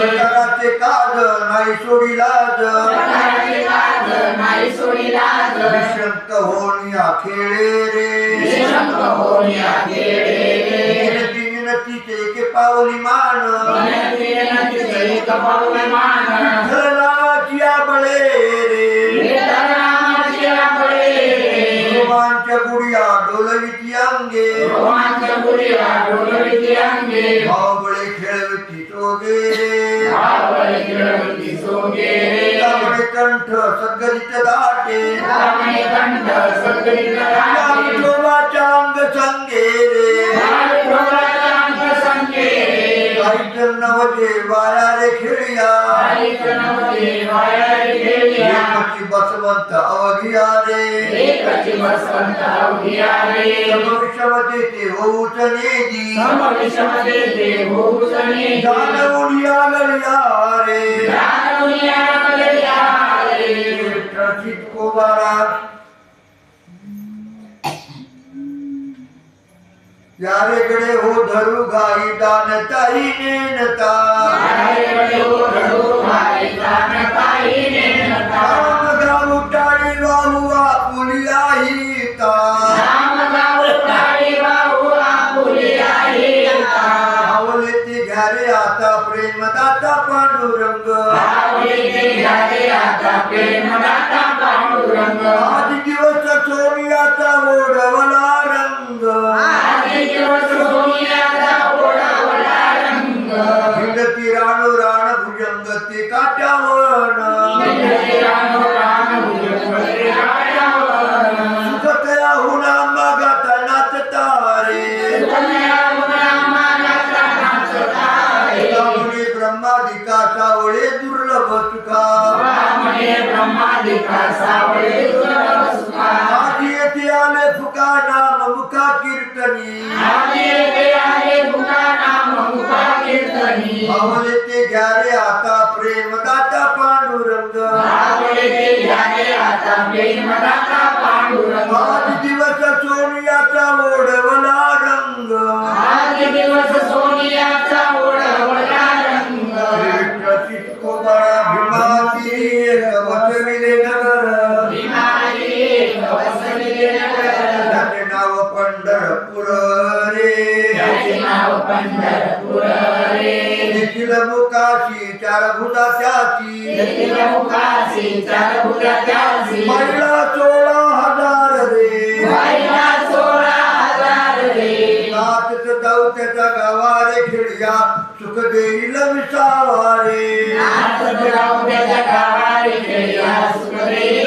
प्रकाराचे काज नाही सोडी लाज नाही सोडी लाज. निशंक होऊन या खेळे रे निशंक होऊन या खेळे रे. विनती विनतीचे के मान पाऊल मान. रे. रोमांच्या गुडिया डोलविती अंगे गुढीला डोलविती अंगे. बसवंत अवघिया रे एकची बसवंत अवघिया रे. समविषमते ते होऊच नेदी समविषमध्ये ते भोगसणे. जानवून या गलिया रे जाणूया गल्या रे. विठ्ठलचित कोबारा यारेकडे हो धरू घाई दान ताई नेनता दान काही नेनता. आवले ते घ्यारे आता प्रेमदाता पांडुरंग आवडे ते घ्यावे आता प्रेमदाता पांडुरंग. आज दिवस सोनियाचा पंढरपूर रे त्याचे नाव पंढरपूर रे. देखील मुकाशी चार भुजा त्याची तेथील मुखासी चार भुजा त्याची. महिला सोळा हजार रे महिला सोळा हजार रे. नाचत जाऊ त्याच्या गावारे सुख देईल विसावा रे नाचत राहू त्याच्या गावारी सुखदेव सुनावारे.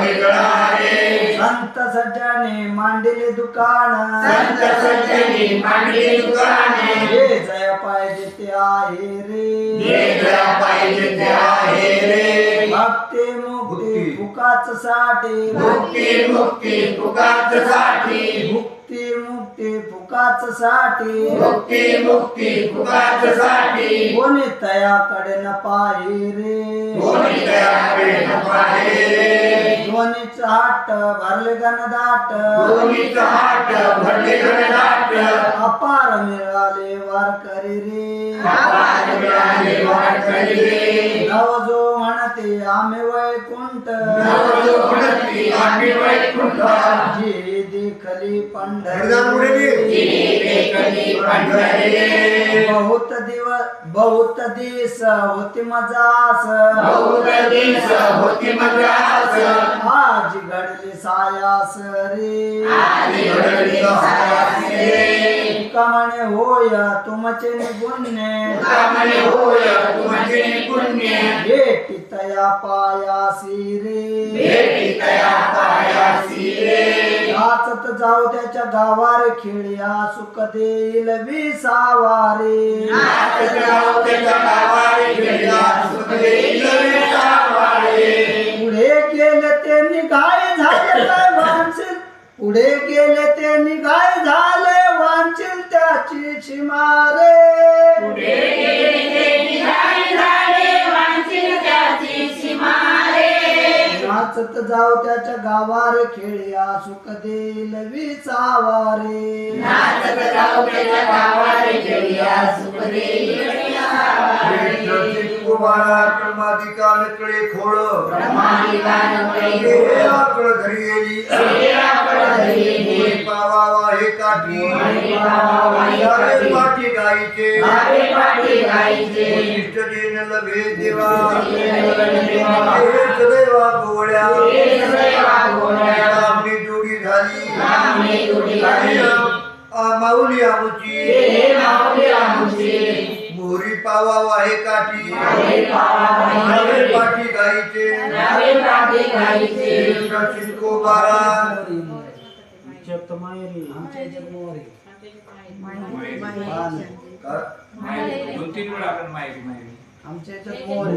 वेगळा रे संत सज्जाने मांडले दुकान. संत सज्जनी मांडली दुकाने. हे जया पाहिजे ते आहे रे. पाहिजे ते आहे रे. भक्ते मुक्ती मुक्ती. फुकाच साठे. मुक्ती मुक्ती फुकाच साठी. मुक्ती मुक्ती फुकाच साठे. मुक्ती मुक्ती फुकाच साठी. कोणी तयाकडे न पाहे रे कोणी दयाकडे न पाहे रे. दोन्हीच हाट भरले गणदाट दोन्हीचं हाट भरले घनदाट. अपार मिळाले वारकरी रे अपार मिळाले वारकरी रे. नव जो म्हणते आम्ही वैकुंठ नवजो म्हणती आम्ही वैकुंठ. जी देखली पुढे पंढरी देखली पंढरी बहुत दिवस बहुत दिस होती मजास बहुत दिवस होती मद्रास आज घडली सायास रे आधी घडली सायास रे. कमणे होय तुमचे निगुण्य कामने होय तुमचे पुण्य भेटी तया पायासी रे भेटी तया पायासी रे नाचत जाऊ त्याच्या गावार खेळ्या सुख देईल विसावारे. नाचत राहो त्याच्या गावारे खेळला सुख देईल विसावारे. पुढे गेले ते निघाय झाले वांछिल पुढे गेले ते निघाय झाले वांछिल त्याची शिमारे. नाचत जाऊ त्याच्या गावार खेळ्या सुख देईल विसावारे नाचत राहो त्याच्या गावारे खेळला सुख देईल. कुमारा खोळ. ब्रह्मादिकानकडे हे आकळ घरी येली. पाठी. सारे पाठी. गाईचे. इष्ट दिन लभे देवा. सदैवा हे गोवळ्या. आमची जोडी झाली. माऊली आमची. मोरी पावावा हे काठी. काठी. पाठी गाईचे सारे पाठी आमच्या इथे मोरी. दोन तीन वेळा आपण माहिती माहिती आमच्या इथे मोरी.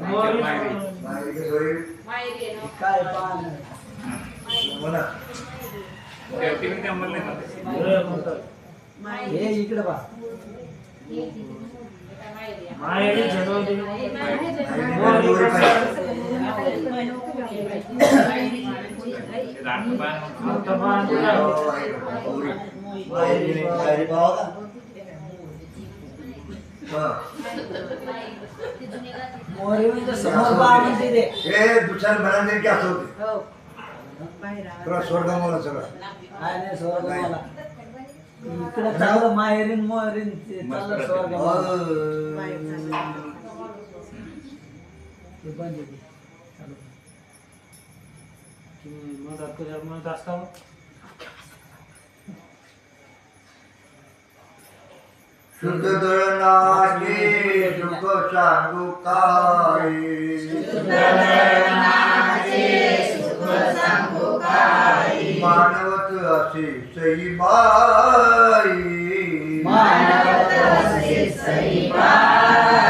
मोरी माहिती माहिती होईल. काय पान म्हणा हे इकडे बा म्हणजे रे हे. दुसऱ्या म्हणाले की असं होते तुला स्वर्ग मला सगळं काय नाही स्वर्ग मला इकडे चाललं माहेरीन मोहरीन ते चाललं स्वर्ग मला. ते बंद आहे ते. चालू. शुद्ध दळणाचे दुःख सांगू काय मानवत असे Sayyidai. Manav Prasit Sayyidai.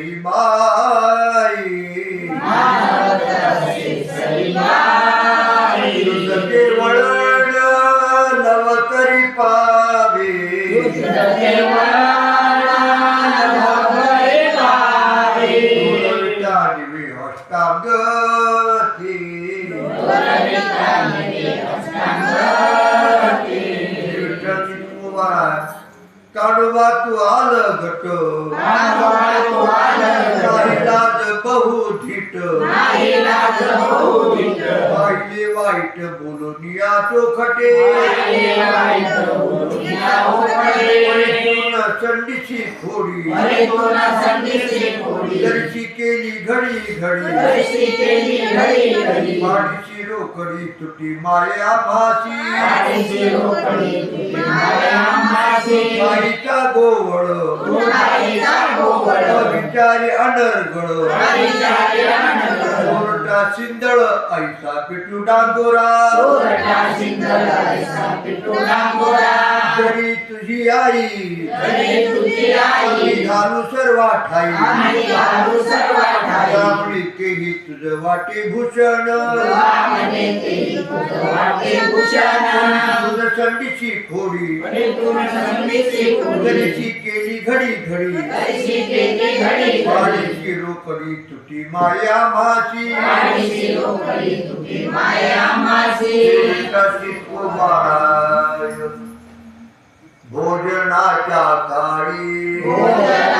असे सई बाई मानवत चोखटे. संडीची खोडी. दर्शी केली घडी घडी. पाठीची रोकडी तुटी माया भासी आईचा गोवळ. विचारी अनर्गळ कोरटा सिंदळ आईचा पिटू डांगोरा चोरटा सिंगल आईचा पिटू डांगोरा. जरी तुझी आई जरी तुझी आई. घालू सर्वा ठाई घालू सर्व ठाई. त्यामुळे केही तुझ वाटे भूषण तुझ्यामध्ये ते तुझं वाटे भूषण. तुझ संडीची खोडी अरे तुला संधीची खोडी. दरीची केली घडी घडी जशी केली घडी घडी. वाडीची रोकडी तुटी माया माची आईची रोकडी तुझी माया माझी. कशी कुमाराय भोजनाच्या काळी भोजनाच्या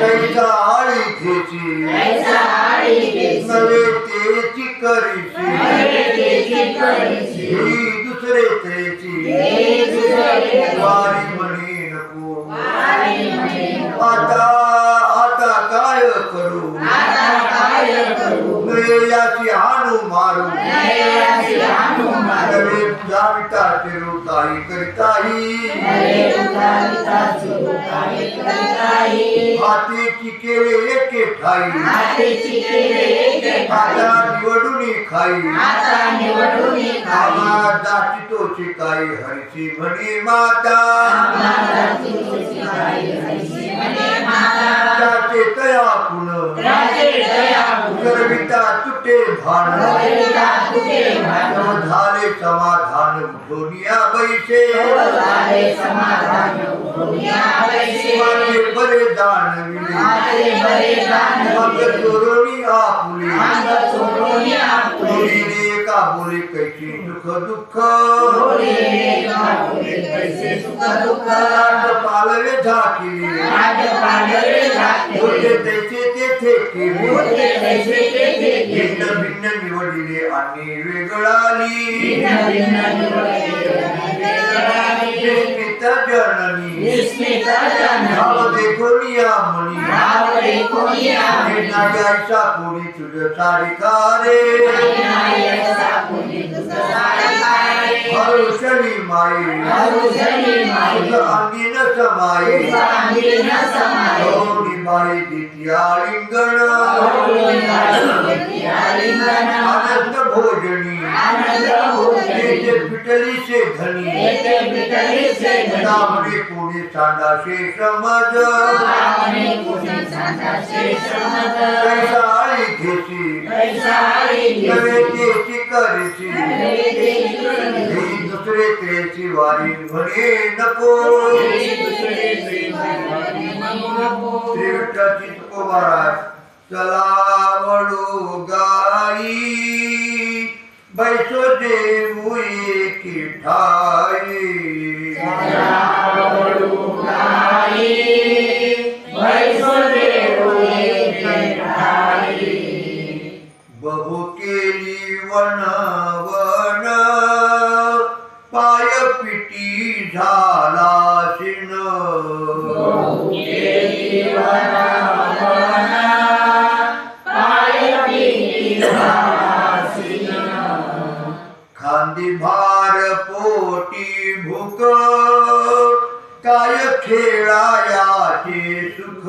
कैसा आळी घेची. नवे तेची करीची. ही दुसरे तेची दुसरे वारी म्हणे नको. आता आता काय करू आता काय करू याची हाणू मारू नयनाची हाणू मारू. नवे जाविता फिरू काही करिताही. हातीची केले एके ठाई. आता निवडुनी खाई. आम्हा जाती तोची काही हरची म्हणे माता. त्याचे तया पुन गर्विता तुटे भान. झाले समाधान बैसे दुनिया. माझे बरे दानविले. मग आपुले का बोले कैसे सुख दुःख. पालवे झाकिले तैसे तेथे. भिन्न भिन्न निवडिले आणि वेगळाली कोणी तुझ सारिकारे. हरुषणी माई। हरुषणी माई. अंगी न समाई अंगी न समाई. गौरी बाई लिंगण आनंद भोजनी तेथे पिटली से धनी से नामने कोणी समज समज. कैसा आळी घेसी नवे तेची दुसरे त्रेची वारी म्हणे नको हे नको. श्री विठ्ठलची तुकोबाराज चला वडू गाई बैसो दे की ठाई बहु केली वना पिटी झाला शिन केली वना वना. पाय पिटी वासिन. खांदी भार पोटी भूक काय खेळायाचे सुख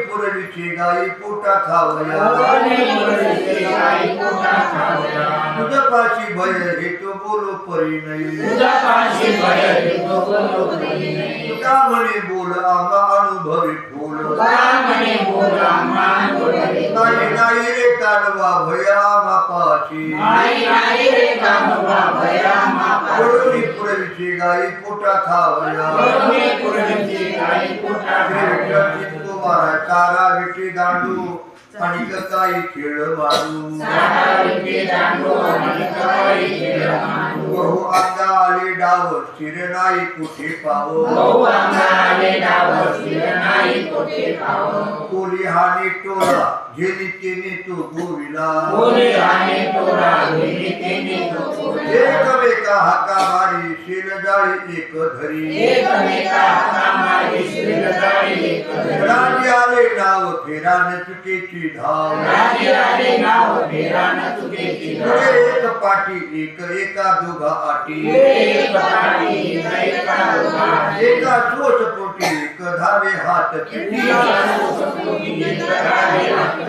पुरलीची गाई पोटा खावया. पाशी भय हे तो बोलो परी नाही. तुका म्हणे बोल आंबा अनुभवी फूल आम्हा. नाही नाही रे कानवा भया मापाची नाही नाही रे कान्होबा भया मापाशी. वरुणी पुरलीची गाई पोटा खावया. कुमारा चारा विटी दांडू आणि काही खेळ मारू बहु अंगा आले डाव शिर नाही कुठे पाव बहु अंगाले डाव शिर नाही कोठे पाव. कोली हानी टोला झेली तेने तो गोविला बोले आणि तोरा गेली तेने तो बोलला. एकमेका हाका मारी शेल जाळी एक धरी एकमेका. राजी आले नाव फेराने चुकीची धाव राजे आले नाव फेरान तुझेची पुढे एक पाठी एक एका दोघा आटी एक एका दोघा. एका चोच पोटी एक धावे हात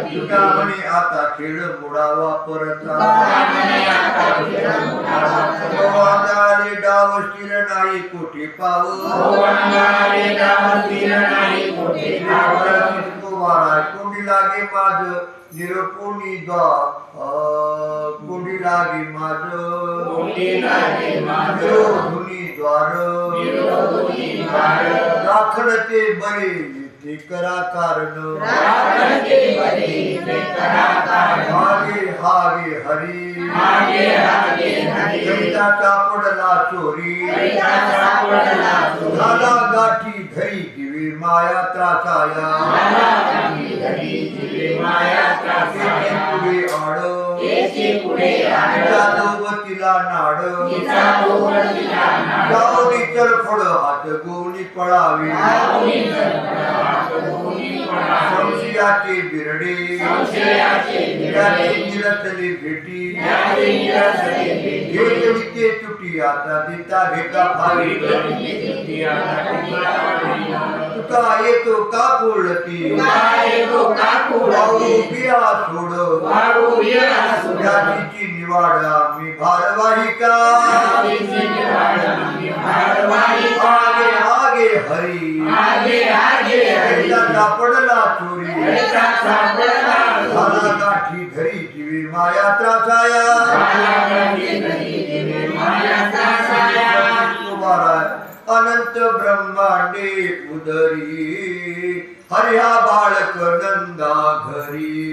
तुका म्हणे आता खेळ बुडावा परता. आले डाव शिर नाही कोठे पाव? कुमारा कोंडी लागे माझ निरपोणी द्वा कोंडी लागे माझ निरोधुनी द्वार। राखण ते बरे ते करा कारण। हागे हागे हरी। कविताचा पडला चोरी। झाला गाठी धरी दिवी माया त्रासाया पुढे आड। जादवतीला नाड। गावनी हात गोवणी पळावी। संशयाचे बिरडे। भेटी। हे विते तुटी आता देता घेता फावी। तुका येतो का बोलती वाळू बिया सोड. जातीची निवाड मी भारवाहिका. आगे आगे हरी. आगे आगे हरी. एकदा पडला चोरी. सापडला झाला गाठी धरी जीवी माया त्रासाया. कुमारा ब्रह्मांडे उदरी हरिहा बाळक नंदा घरी.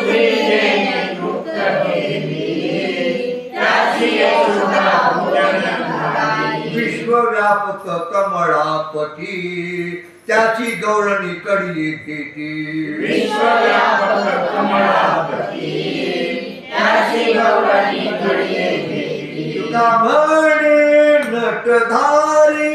जेने तृप्त केली. त्याची यशोदा भोजन झाली. विश्वव्यापक कमळापती. त्याची गौरणी कडी घेती विश्वव्यापक कमळापती त्याची गौरणी म्हणे नटधारी.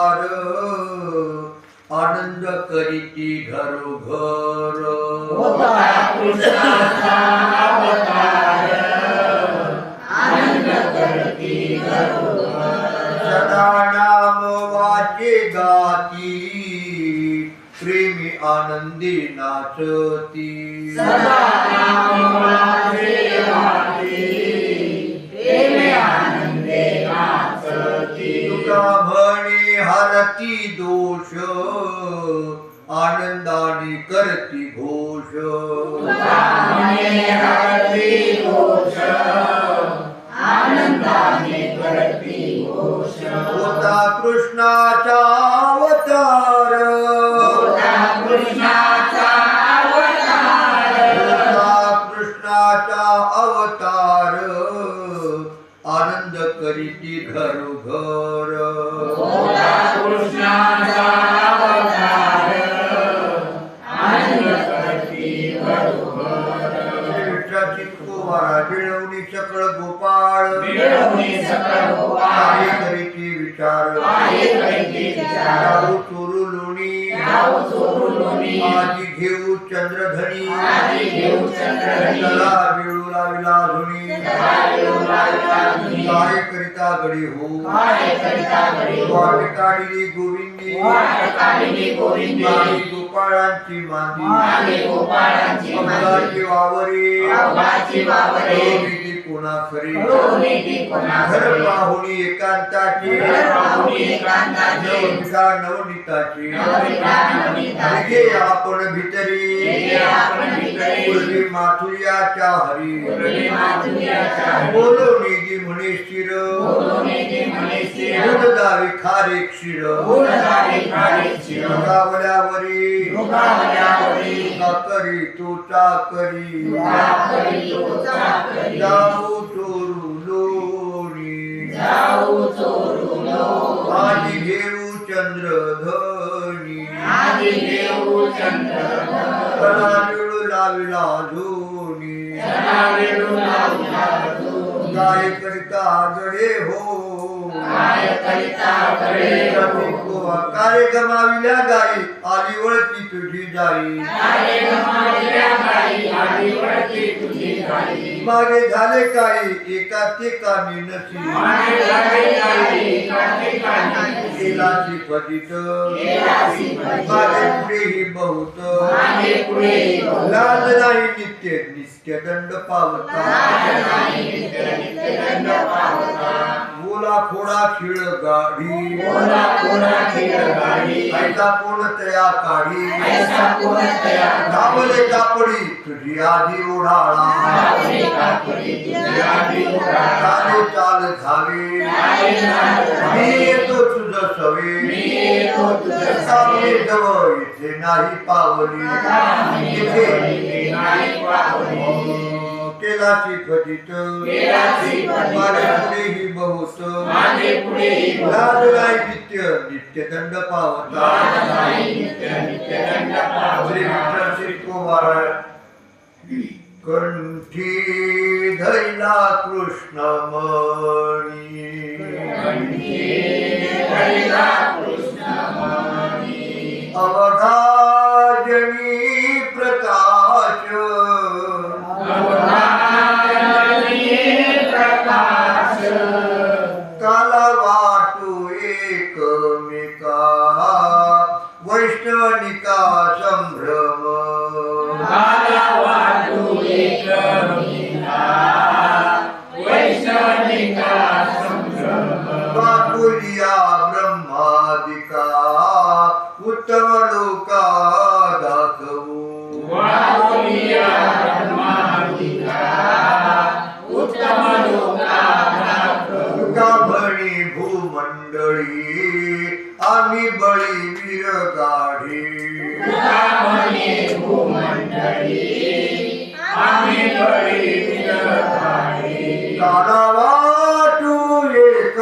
आनंद करती सदा नाम वाचे गाती प्रेमी आनंदी नाचती. सदा नाम वाचे वाटी, प्रेमे आनंदे नाचती. तुका म्हणे हरती दोष. आनंदाने करती घोष. विचार चोरू लोणी. आजी घेऊ चंद्रधनी. चला मिळू लाविला धुनी चला मिळू लाविला धुनी. काय करिता गडी हो. हो. वाट काढली गोविंदी. गोपाळांची मांदी. वावरी. कोणा खरी कोणा घर. पाहुणी एकांताची. नवनिता नवनीताची आपण भितरी. पूर्वी माथुर्याच्या हरी. बोलो निधी म्हणे शिर. दूध दावी खारे क्षीर. गावल्यावरी गावल्यावरी. करी तू चाकरी चाकरी. जाऊ चोरू लोणी जाऊ चोरू लो. आधी घेऊ चंद्रधनी कला लाविला धोनी वेळू लावला तू. काय करिता कडे हो. कार्य गमाविल्या गाई आली वळती तुझी जाई. मागे झाले काही एका ठिकाणी नसी केलाची पतित. मागे पुढेही बहुत. लाज नाही नित्य नित्य दंड पावता. बोला खोडा खिळ गाडी कोणा कोणा खेळ गाडी. ऐका कोण तया काढी ऐसा कोण धावले कापडी तुझी आधी ओढाळा कापडी तुझी आधी चाल धावे. मी येतो तुझ सवे. जवळ इथे नाही पावली इथे केलाची फजित। पुढेही बहुत। लाज नाही नित्य नित्य दंड पावता. श्री विठ्ठल श्री कुमार। कंठी धैला कृष्ण मणी। Caridade. आम्ही भूमंडळी आम्ही बळी वीर काढी तारा वाटू एक